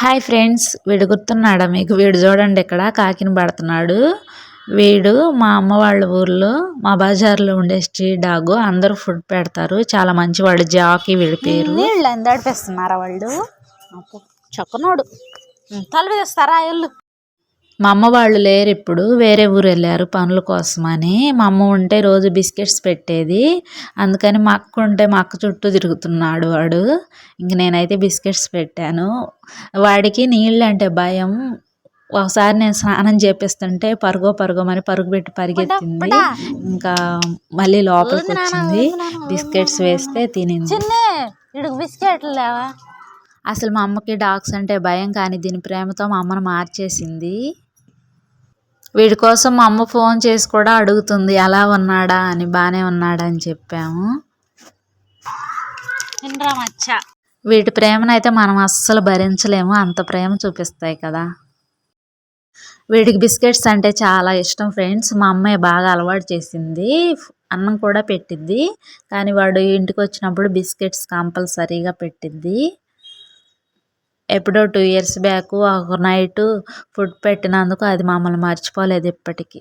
Hi friends వీడు గుర్తున్నాడా మీకు? వీడు చూడండి ఇక్కడ కాకిని పడుతున్నాడు. వీడు మా అమ్మ వాళ్ళ ఊర్లో మా బజార్లో ఉండే స్ట్రీట్ డాగ్ అందరూ ఫుడ్ పెడతారు. చాలా మంచివాడు జాకీ వీడి పేరు. నీళ్ళు ఎంత నడిపిస్తున్నారా వాళ్ళు? చక్కనోడు. తలవి తెస్తారా ఎల్లు మా అమ్మ వాళ్ళు లేరు ఇప్పుడు వేరే ఊరు వెళ్ళారు పనుల కోసమని. మా అమ్మ ఉంటే రోజు బిస్కెట్స్ పెట్టేది. అందుకని మా అక్క ఉంటే మా అక్క చుట్టూ తిరుగుతున్నాడు వాడు. ఇంక నేనైతే బిస్కెట్స్ పెట్టాను. వాడికి నీళ్ళు అంటే భయం. ఒకసారి నేను స్నానం చేపిస్తుంటే పరుగో పరుగోమని పరుగు పెట్టి పరిగెత్తింది. ఇంకా మళ్ళీ లోపలికి వచ్చింది. బిస్కెట్స్ వేస్తే తినింది. బిస్కెట్లు లేవా? అసలు మా అమ్మకి డాగ్స్ అంటే భయం కానీ దీని ప్రేమతో మా అమ్మను మార్చేసింది. వీడి కోసం మా అమ్మ ఫోన్ చేసి కూడా అడుగుతుంది ఎలా ఉన్నాడా? అని బాగానే ఉన్నాడా? అని చెప్పాము. మచ్చ. వీటి ప్రేమనైతే మనం అస్సలు భరించలేము అంత ప్రేమ చూపిస్తాయి కదా. వీడికి బిస్కెట్స్ అంటే చాలా ఇష్టం ఫ్రెండ్స్. మా అమ్మాయి బాగా అలవాటు చేసింది అన్నం కూడా పెట్టిద్ది. కానీ వాడు ఇంటికి వచ్చినప్పుడు బిస్కెట్స్ కంపల్సరీగా పెట్టిద్ది. ఎప్పుడో టూ ఇయర్స్ బ్యాక్ ఒక నైట్ ఫుడ్ పెట్టినందుకు అది మమ్మల్ని మర్చిపోలేదు ఇప్పటికీ.